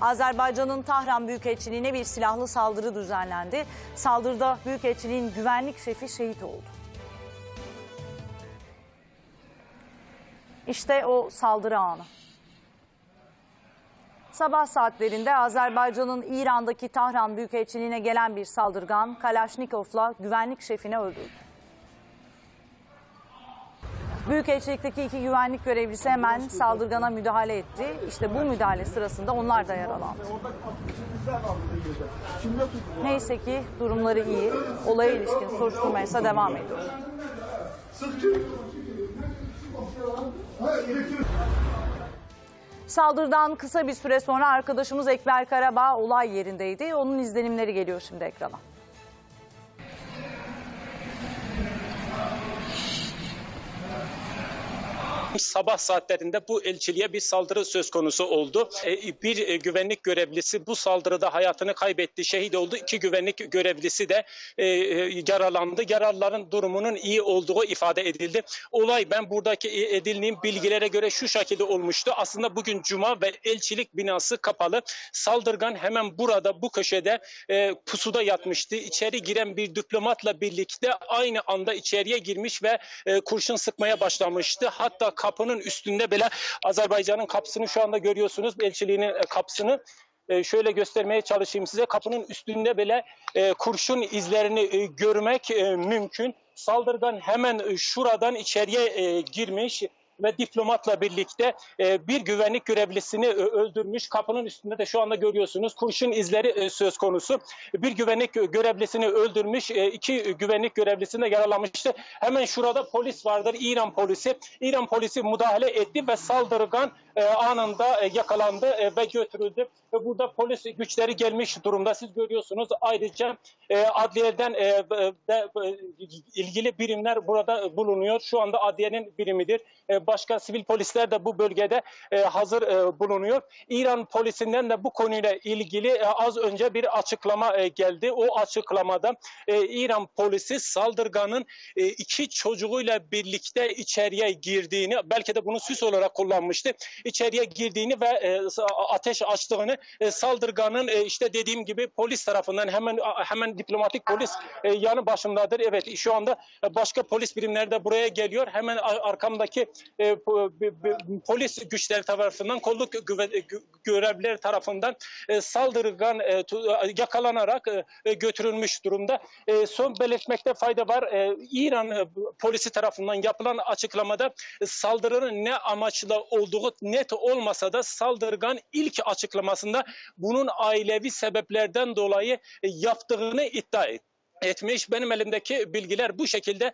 Azerbaycan'ın Tahran Büyükelçiliğine bir silahlı saldırı düzenlendi. Saldırıda Büyükelçiliğin güvenlik şefi şehit oldu. İşte o saldırı anı. Sabah saatlerinde Azerbaycan'ın İran'daki Tahran Büyükelçiliğine gelen bir saldırgan Kalaşnikov'la güvenlik şefini öldürdü. Büyükelçilikteki iki güvenlik görevlisi hemen saldırgana müdahale etti. İşte bu müdahale sırasında onlar da yaralandı. Neyse ki durumları iyi. Olaya ilişkin soruşturma ise devam ediyor. Saldırıdan kısa bir süre sonra arkadaşımız Ekber Karabağ olay yerindeydi. Onun izlenimleri geliyor şimdi ekrana. Sabah saatlerinde bu elçiliğe bir saldırı söz konusu oldu. E, Bir e, güvenlik görevlisi bu saldırıda hayatını kaybetti, şehit oldu. İki güvenlik görevlisi de e, yaralandı. Yaralıların durumunun iyi olduğu ifade edildi. Olay ben buradaki edindiğim bilgilere göre şu şekilde olmuştu. Aslında bugün cuma ve elçilik binası kapalı. Saldırgan hemen burada bu köşede pusuda yatmıştı. İçeri giren bir diplomatla birlikte aynı anda içeriye girmiş ve kurşun sıkmaya başlamıştı. Hatta kapının üstünde bile Azerbaycan'ın kapısını şu anda görüyorsunuz. Elçiliğinin e, kapısını e, şöyle göstermeye çalışayım size. Kapının üstünde bile e, kurşun izlerini görmek mümkün. Saldırgan hemen şuradan içeriye girmiş ve diplomatla birlikte e, bir güvenlik görevlisini e, öldürmüş. Kapının üstünde de şu anda görüyorsunuz kurşun izleri e, söz konusu. Bir güvenlik görevlisini öldürmüş, iki güvenlik görevlisini de yaralamıştı. Hemen şurada polis vardır, İran polisi. İran polisi müdahale etti ve saldırgan anında e, yakalandı e, ve götürüldü. Burada polis güçleri gelmiş durumda. Siz görüyorsunuz. Ayrıca adliyeden de, ilgili birimler burada bulunuyor. Şu anda adliyenin birimidir. Başka sivil polisler de bu bölgede e, hazır e, bulunuyor. İran polisinden de bu konuyla ilgili e, az önce bir açıklama e, geldi. O açıklamada e, İran polisi saldırganın e, iki çocuğuyla birlikte içeriye girdiğini, belki de bunu süs olarak kullanmıştı. İçeriye girdiğini ve e, ateş açtığını e, saldırganın e, işte dediğim gibi polis tarafından hemen hemen diplomatik polis e, yanı başımdadır. Evet şu anda başka polis birimleri de buraya geliyor. Hemen ar- arkamdaki e, polis güçleri tarafından kolluk güve- gö- görevlileri tarafından e, saldırgan e, tu- yakalanarak e, e, götürülmüş durumda. E, son belirtmekte fayda var. E, İran e, polisi tarafından yapılan açıklamada e, saldırının ne amaçla olduğu net olmasa da saldırgan ilk açıklamasında bunun ailevi sebeplerden dolayı e, yaptığını iddia et- etmiş. Benim elimdeki bilgiler bu şekilde.